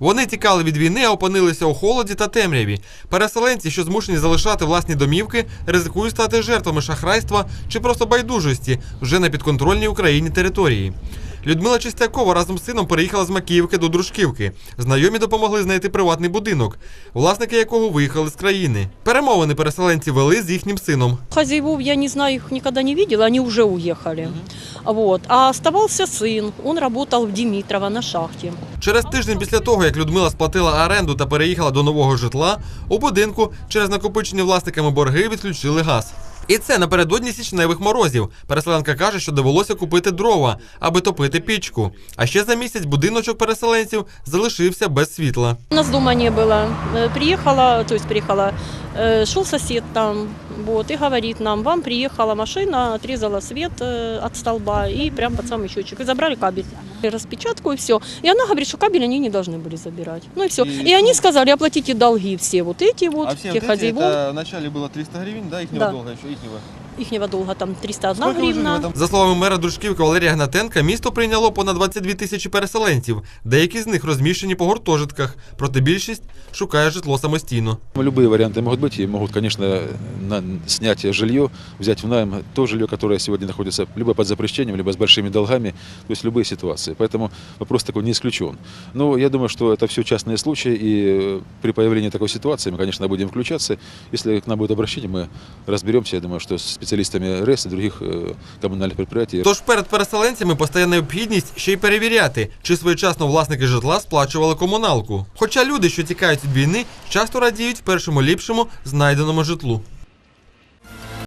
Вони тікали від війни, а опинилися у холоді та темряві. Переселенці, що змушені залишати власні домівки, ризикують стати жертвами шахрайства чи просто байдужості вже на підконтрольній Україні території. Людмила Чистякова разом з сином переїхала з Макіївки до Дружківки. Знайомі допомогли знайти приватний будинок, власники якого виїхали з країни. Перемовини переселенці вели з їхнім сином. Хозяевов я не знаю, их никогда не видела, они уже уехали. Вот. А оставался сын, он работал в Димитрово на шахте. Через тиждень після того, як Людмила сплатила оренду та переїхала до нового житла, у будинку через накопичені власниками борги відключили газ. І це напередодні січневих морозів. Переселенка каже, що довелося купити дрова, аби топити пічку. А ще за місяць будиночок переселенців залишився без світла. У нас дома не было. Э, Приехала, то есть приехала, э, шел сосед там, вот, и говорит нам, вам приехала машина, отрезала свет э, от столба и прям под самый счетчик. И забрали кабель. И распечатку и все. И она говорит, что кабель они не должны были забирать. Ну и все. И И, они что? сказали, оплатите долги все вот эти вот, а все тех вот эти, хозяевов. это вначале было 300 гривен, да, ихнего Да. долга еще, ихнего. Ихнего долга там 301 Сколько вы жили в гривна. этом? За словами мера Дружківки Валерія Гнатенка, місто прийняло понад 22 тисячі переселенців. Деякі з них розміщені по гуртожитках, проте більшість шукає житло самостійно. Любые варианты могут быть и могут, конечно, на, снять жилье, взять в найм то жилье, которое сегодня находится либо под запрещением, либо с большими долгами, то есть любые ситуации. Поэтому вопрос такой не исключен. Но я думаю, что это все частные случаи, и э, при появлении такой ситуации мы, конечно, будем включаться. Если к нам будет обращение, мы разберемся, я думаю, что с специалистами РЭС и других э, коммунальных предприятий. Тож перед переселенцями постає необхідність ще й перевіряти, чи своєчасно власники житла сплачували комуналку. Хоча люди, що тікають від війни, часто радіють в першому ліпшому знайденому житлу.